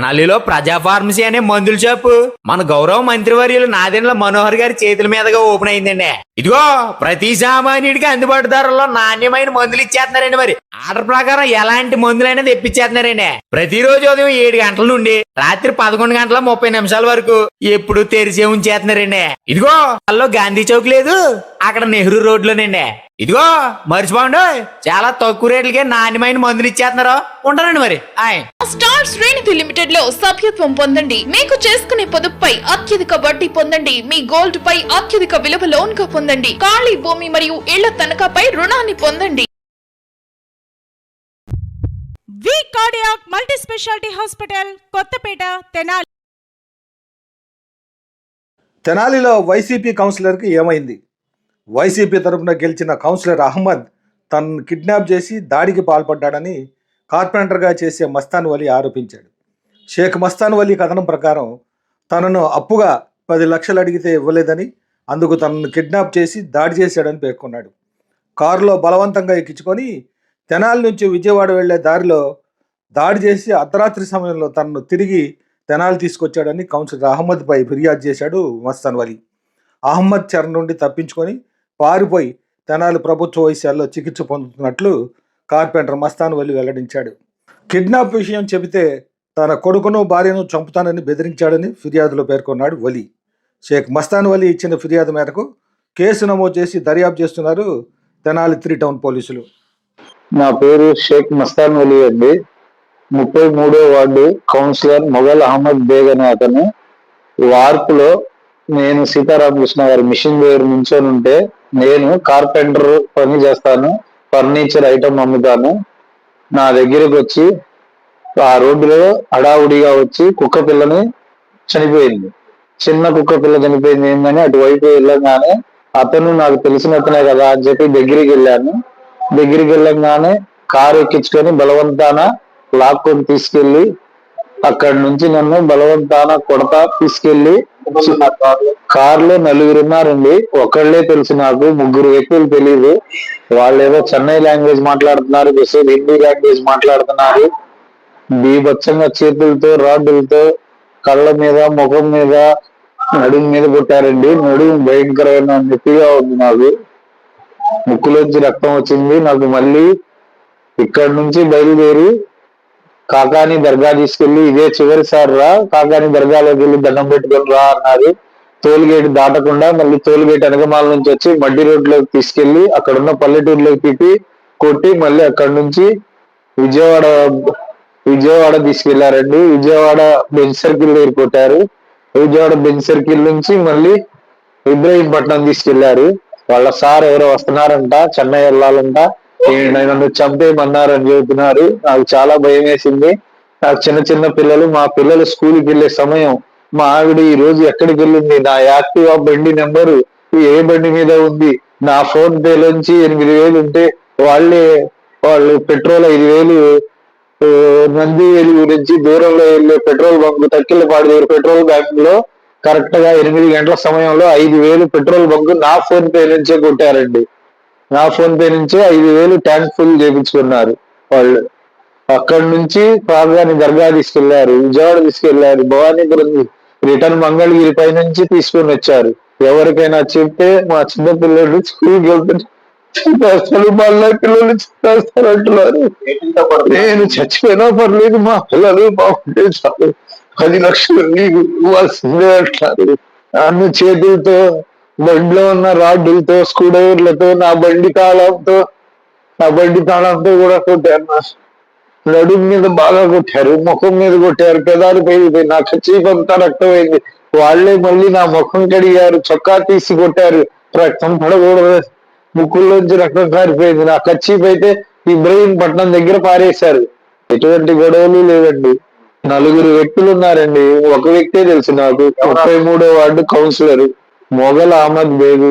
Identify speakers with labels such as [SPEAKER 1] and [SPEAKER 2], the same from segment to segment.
[SPEAKER 1] తెనాలిలో ప్రజా ఫార్మసీ అనే మందుల షాపు మన గౌరవ మంత్రివర్యులు నాదెండ్ల మనోహర్ గారి చేతుల మీదుగా ఓపెన్ అయిందండి. ఇదిగో ప్రతి సామాన్యుడికి అందుబాటు ధరల్లో నాణ్యమైన మందులు ఇచ్చేస్తున్నారండి మరి. ఆర్డర్ ప్రకారం ఎలాంటి మందులైనా తెప్పించేస్తున్నారండి ప్రతిరోజు ఉదయం ఏడు గంటల నుండి రాత్రి పదకొండు గంటల ముప్పై నిమిషాల వరకు ఎప్పుడు తెరిచే ఉంచేస్తున్నారండి. ఇదిగో అల్లో గాంధీ చౌక్ లేదు అక్కడ నెహ్రూ రోడ్లోనండి. ఇదిగో మర్చిపోండి చాలా తక్కువ రేట్లకే నాణ్యమైన మందులు ఇచ్చేస్తున్నారు. ఉంటారండి మరి. ఆయ్.
[SPEAKER 2] స్టార్ శ్రేణిధి లిమిటెడ్లో సభ్యత్వం పొందండి. మీకు చేసుకునే పొదుపుపై అత్యధిక వడ్డీ పొందండి. మీ గోల్డ్ పై అత్యధిక విలువ లోన్గా పొందండి. ఖాళీ భూమి మరియు ఇళ్ళ తనఖాపై రుణాన్ని పొందండి.
[SPEAKER 3] V cardiac multi speciality hospital Kothapeta Tenali.
[SPEAKER 4] తెనాలిలో వైసీపీ కౌన్సిలర్కి ఏమైంది? వైసీపీ తరపున గెలిచిన కౌన్సిలర్ అహ్మద్ తనను కిడ్నాప్ చేసి దాడికి పాల్పడ్డాడని కార్పెంటర్గా చేసే మస్తాన్ వలి ఆరోపించాడు. షేక్ మస్తాన్ వలి కథనం ప్రకారం తనను అప్పుగా పది లక్షలు అడిగితే ఇవ్వలేదని అందుకు తనను కిడ్నాప్ చేసి దాడి చేశాడని పేర్కొన్నాడు. కారులో బలవంతంగా ఎక్కించుకొని తెనాలి నుంచి విజయవాడ వెళ్ళే దారిలో దాడి చేసి అర్ధరాత్రి సమయంలో తనను తిరిగి తెనాలి తీసుకొచ్చాడని కౌన్సిలర్ అహ్మద్పై ఫిర్యాదు చేశాడు మస్తాన్ వలి. అహ్మద్ చెర నుండి తప్పించుకొని పారిపోయి తెనాలి ప్రభుత్వ వైశాల్లో చికిత్స పొందుతున్నట్లు కార్పెంటర్ మస్తాన్ వలి వెల్లడించాడు. కిడ్నాప్ విషయం చెబితే తన కొడుకును భార్యను చంపుతానని బెదిరించాడని ఫిర్యాదులో పేర్కొన్నాడు వలి. షేక్ మస్తాన్ వలి ఇచ్చిన ఫిర్యాదు మేరకు కేసు నమోదు చేసి దర్యాప్తు చేస్తున్నారు తెనాలి త్రీ టౌన్ పోలీసులు.
[SPEAKER 5] నా పేరు షేక్ మస్తాన్ వలి అండి. ముప్పై మూడో వార్డు కౌన్సిలర్ మొఘల్ అహ్మద్ బేగ్ అనే అతను. వార్పులో నేను సీతారామకృష్ణ గారి మిషన్ దగ్గర నుంచొని ఉంటే నేను కార్పెంటర్ పని చేస్తాను ఫర్నిచర్ ఐటమ్ అమ్ముతాను. నా దగ్గరకు వచ్చి ఆ రోడ్డులో హడావుడిగా వచ్చి కుక్క పిల్లని చనిపోయింది. చిన్న కుక్క పిల్ల చనిపోయింది ఏందని అటువైపు వెళ్ళగానే అతను నాకు తెలిసిన అతనే కదా అని చెప్పి దగ్గరికి వెళ్ళాను. దగ్గరికి వెళ్ళంగానే కారు ఎక్కించుకొని బలవంతాన లాక్కొని తీసుకెళ్ళి అక్కడి నుంచి నన్ను బలవంతాన కొడతా తీసుకెళ్ళి కార్లో నలుగురు ఉన్నారండి. ఒకళ్ళే తెలుసు నాకు ముగ్గురు వ్యక్తులు తెలియదు వాళ్ళు ఏదో చెన్నై లాంగ్వేజ్ మాట్లాడుతున్నారు బెస్సీ హిందీ లాంగ్వేజ్ మాట్లాడుతున్నారు. బీభత్సంగా చేతులతో రాడ్డులతో కళ్ళ మీద ముఖం మీద నడుము మీద కొట్టారండి నడుము భయంకరమైన నొప్పిగా ఉంది నాకు ముక్కులోంచి రక్తం వచ్చింది. నాకు మళ్ళీ ఇక్కడ నుంచి బయలుదేరి కాకాని దర్గా తీసుకెళ్ళి ఇదే చివరిసారి రా కాకాని దర్గాలోకి వెళ్ళి దండం పెట్టుకొని రా అన్నారు. టోల్ గేట్ దాటకుండా మళ్ళీ టోల్ గేట్ వెనకమాల నుంచి వచ్చి మడ్డి రోడ్లోకి తీసుకెళ్ళి అక్కడ ఉన్న పల్లెటూరులోకి తిప్పి కొట్టి మళ్ళీ అక్కడ నుంచి విజయవాడ విజయవాడ తీసుకెళ్ళారండి. విజయవాడ బెంచ్ సర్కిల్ దగ్గర కొట్టారు విజయవాడ బెంచ్ సర్కిల్ నుంచి మళ్ళీ ఇబ్రహీంపట్నం తీసుకెళ్ళారు. వాళ్ళ సార్ ఎవరో వస్తున్నారంట చెన్నై వెళ్ళాలంట. నన్ను చంపేయమన్నారు చంపేయమన్నారని చెబుతున్నారు. నాకు చాలా భయం వేసింది. నాకు చిన్న చిన్న పిల్లలు మా పిల్లలు స్కూల్కి వెళ్ళే సమయం మా ఆవిడ ఈ రోజు ఎక్కడికి వెళ్ళింది? నా యాక్టివా బండి నెంబరు ఏ బండి మీద ఉంది? నా ఫోన్ పే లోంచి ఎనిమిది వేలు ఉంటే వాళ్ళే వాళ్ళు పెట్రోల్ ఐదు వేలు నంది గురించి దూరంలో వెళ్ళే పెట్రోల్ బంక్ తక్కిలపాడు దగ్గర పెట్రోల్ బ్యాంక్లో కరెక్ట్గా ఎనిమిది గంటల సమయంలో ఐదు వేలు పెట్రోల్ బంక్ నా ఫోన్ పే నుంచే కొట్టారండి. నా ఫోన్ పే నుంచే ఐదు వేలు ట్యాంక్ ఫుల్ చేయించుకున్నారు వాళ్ళు. అక్కడి నుంచి ప్రాగాని దర్గా తీసుకెళ్ళారు విజయవాడ తీసుకెళ్ళారు భవానీపురం రిటర్న్ మంగళగిరి పై నుంచి తీసుకొని వచ్చారు. ఎవరికైనా చెప్తే మా చిన్న పిల్లలు స్కూల్కి వెళ్తుంటే అసలు మళ్ళీ పిల్లలు చేస్తారంటున్నారు నేను చచ్చిపోయినా పర్లేదు మా పిల్లలు బాగుంటే చాలు. పది లక్షలు నీకు ఇవ్వాల్సిందే అంటున్నారు. నన్ను చేతులతో బండిలో ఉన్న రాడ్డులతో స్క్రూ డ్రైవర్లతో నా బండి తాళంతో నా బండి తాళంతో కూడా కొట్టారు. నా నడుము మీద బాగా కొట్టారు ముఖం మీద కొట్టారు పెదాలు పైకి నా చీప్ అంతా రక్తమైంది. వాళ్ళే మళ్ళీ నా ముఖం కడిగారు చొక్కా తీసి కొట్టారు. రక్తం పడకూడదు. ముక్కుల్లోంచి రక్తం కారిపోయింది. నా కచ్చీప్ అయితే ఇబ్రహీంపట్నం దగ్గర పారేశారు. ఎటువంటి గొడవలు లేవండి నలుగురు వ్యక్తులు ఉన్నారండి ఒక వ్యక్తే తెలుసు నాకు. ముప్పై మూడో వార్డు కౌన్సిలర్. మొఘల్ అహ్మద్ బేగు.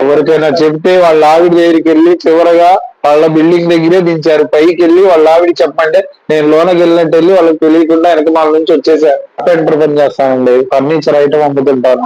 [SPEAKER 5] ఎవరికైనా చెప్తే వాళ్ళ ఆవిడ దగ్గరికి వెళ్ళి చివరగా వాళ్ళ బిల్డింగ్ దగ్గరే దించారు. పైకి వెళ్ళి వాళ్ళ ఆవిడ చెప్పంటే నేను లోనకి వెళ్ళినట్టు వెళ్ళి వాళ్ళకి తెలియకుండా వెనక మాల నుంచి వచ్చేసాను పెంటర్ పని చేస్తానండి. Furniture item అమ్ముతుంటాను.